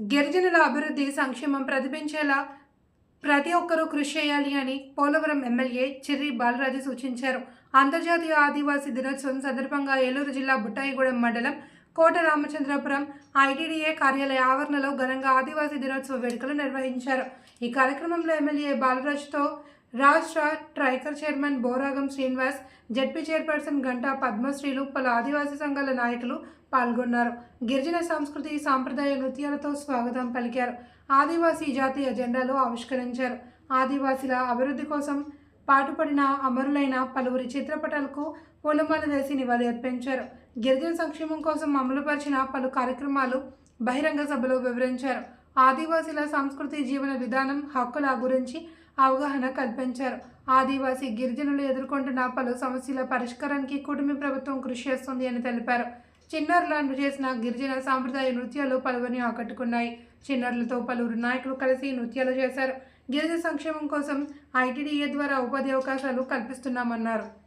గిరిజనుల అభివృద్ధి సంక్షేమం ప్రతిబించేలా ప్రతి ఒక్కరూ కృషి చేయాలి అని పోలవరం ఎమ్మెల్యే చిర్రి బాలరాజు సూచించారు. అంతర్జాతీయ ఆదివాసీ దినోత్సవం సందర్భంగా ఏలూరు జిల్లా బుట్టాయిగూడెం మండలం కోట రామచంద్రపురం ఐటీడీఏ కార్యాలయ ఆవరణలో ఘనంగా ఆదివాసీ దినోత్సవ వేడుకలు నిర్వహించారు. ఈ కార్యక్రమంలో ఎమ్మెల్యే బాలరాజుతో రాష్ట్ర TRICOR chairman Boragam Srinivas ZP chairperson Ganta పద్మశ్రీలు పలు ఆదివాసీ సంఘాల నాయకులు పాల్గొన్నారు. గిరిజన సంస్కృతి సాంప్రదాయ నృత్యాలతో స్వాగతం పలికారు. ఆదివాసీ జాతీయ జెండాలు ఆవిష్కరించారు. ఆదివాసీల అభివృద్ధి కోసం పాటుపడిన అమరులైన పలువురి చిత్రపటాలకు పూలమాల వేసి నివాళి అర్పించారు. గిరిజన సంక్షేమం కోసం అమలుపరిచిన పలు కార్యక్రమాలు బహిరంగ సభలో వివరించారు. ఆదివాసీల సంస్కృతి జీవన విధానం హక్కుల గురించి అవగాహన కల్పించారు. ఆదివాసీ గిరిజనులు ఎదుర్కొంటున్న పలు సమస్యల పరిష్కారానికి కూటమి ప్రభుత్వం కృషి చేస్తుంది అని తెలిపారు. చిన్నారులను చేసిన గిరిజన సాంప్రదాయ నృత్యాలు పలువురిని ఆకట్టుకున్నాయి. చిన్నారులతో పలువురు నాయకులు కలిసి నృత్యాలు చేశారు. గిరిజన సంక్షేమం కోసం ఐటీడీఏ ద్వారా ఉపాధి అవకాశాలు కల్పిస్తున్నామన్నారు.